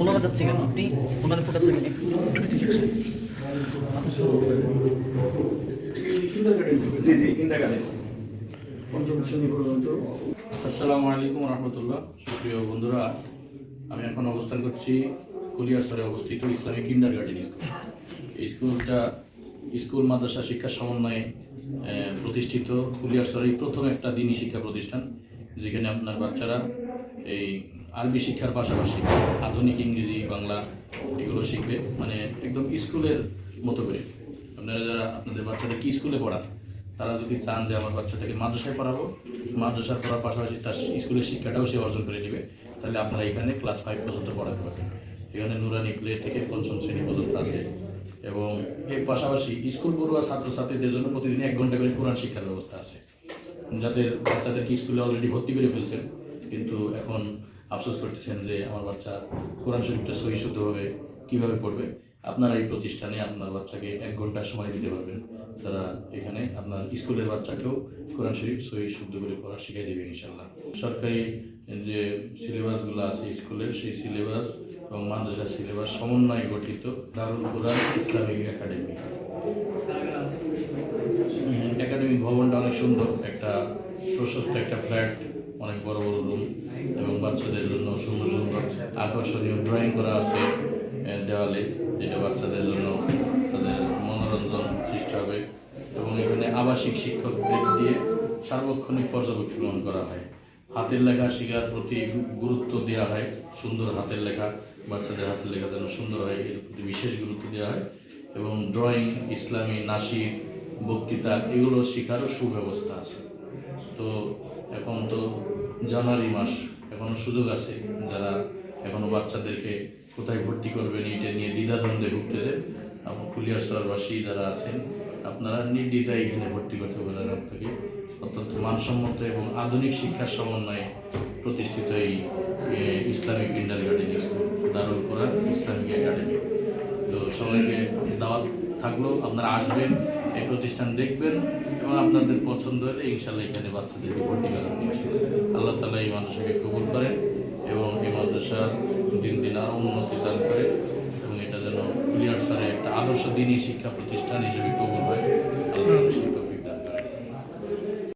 ওনারা যাচ্ছে কেন? আপনি ওনারা ফোকাস রাখেন একটু জি জি পঞ্চম শ্রেণি পর্যন্ত। আসসালামু আলাইকুম রহমতুল্লাহ। সুপ্রিয় বন্ধুরা আমি এখন অবস্থান করছি কুলিয়ারসরে অবস্থিত ইসলামিক কিন্ডার গার্ডেন স্কুল। এই স্কুলটা স্কুল মাদ্রাসা শিক্ষা সমন্বয়ে প্রতিষ্ঠিত। কুলিয়ারসরেই প্রথম একটা দিনী শিক্ষা প্রতিষ্ঠান যেখানে আপনার বাচ্চারা এই আরবি শিক্ষার পাশাপাশি আধুনিক ইংরেজি, বাংলা এগুলো শিখবে। মানে একদম স্কুলের মতো করে। আপনারা যারা আপনাদের বাচ্চাদের কি স্কুলে পড়ান, তারা যদি চান যে আমার বাচ্চাটাকে মাদ্রাসায় পড়াবো, মাদ্রাসায় পড়ার পাশাপাশি তার স্কুলের শিক্ষাটাও সে অর্জন করে নেবে, তাহলে আপনারা এখানে ক্লাস ফাইভ পর্যন্ত পড়াতে পারবেন। এখানে নুরানি প্লে থেকে পঞ্চম শ্রেণি পর্যন্ত আছে। এবং এর পাশাপাশি স্কুল পড়ুয়া ছাত্রছাত্রীদের জন্য প্রতিদিন এক ঘণ্টা করে কোরআন শিক্ষার ব্যবস্থা আছে। যাদের বাচ্চাদেরকে স্কুলে অলরেডি ভর্তি করে ফেলছেন কিন্তু এখন আফসোস করতেছেন যে আমার বাচ্চা কোরআন শরীফটা সহি শুদ্ধভাবে কীভাবে পড়বে? আপনারা এই প্রতিষ্ঠানে আপনার বাচ্চাকে এক ঘণ্টা সময় দিতে পারবেন। তারা এখানে আপনার স্কুলের বাচ্চাকেও কোরআন শরীফ সহি শুদ্ধ করে পড়া শিখিয়ে দেবে ইনশাল্লাহ সরকারি যে সিলেবাসগুলো আছে স্কুলের, সেই সিলেবাস এবং মাদ্রাসার সিলেবাস সমন্বয়ে গঠিত Darul Quran Islamic academy. Academic ভবনটা অনেক সুন্দর। একটা প্রশস্ত একটা ফ্ল্যাট অনেক বড় বড় রুম এবং বাচ্চাদের জন্য সুন্দর সুন্দর আকর্ষণীয় ড্রয়িং করা আছে দেওয়ালে, যেটা বাচ্চাদের জন্য তাদের মনোরঞ্জন সৃষ্টি হবে এবং এখানে আবাসিক শিক্ষকদের দিয়ে সার্বক্ষণিক পর্যবেক্ষণ করা হয়। হাতের লেখা শেখার প্রতি গুরুত্ব দেওয়া হয়, সুন্দর হাতের লেখা, বাচ্চাদের হাতের লেখা যেন সুন্দর হয়, এর প্রতি বিশেষ গুরুত্ব দেওয়া হয় এবং ড্রয়িং ইসলামী, নাসির বক্তৃতা, এগুলো শেখারও সুব্যবস্থা আছে। তো এখন তো জানুয়ারি মাস, এখনও সুযোগ আছে যারা এখনও বাচ্চাদেরকে কোথায় ভর্তি করবেন এটা নিয়ে দ্বিধাদ্বন্দ্বে ভুগতেছে। এবং কুলিয়ার স্তরবাসী যারা আছেন, আপনারা নির্দ্বিধায় এখানে ভর্তি করতে পারেন আপনাকে অত্যন্ত মানসম্মত এবং আধুনিক শিক্ষার সমন্বয়ে প্রতিষ্ঠিত এই Islamic kinder garden school Darul Quran Islamic academy তো সবাইকে দাওয়াত থাকলেও আপনারা আসবেন, এই প্রতিষ্ঠান দেখবেন এবং আপনাদের পছন্দ হলে ইনশাল্লাহ এখানে বাচ্চাদেরকে ভর্তি করার নিয়ে আসবেন। আল্লাহ তালা এই মানুষকে কবুল করেন এবং এই মাদ্রাসা দিন দিন আরও উন্নতি দান করে এবং এটা যেন ক্লিয়ার স্যারে একটা আদর্শ দিনই শিক্ষা প্রতিষ্ঠান হিসেবে কবুল হয়। আল্লাহ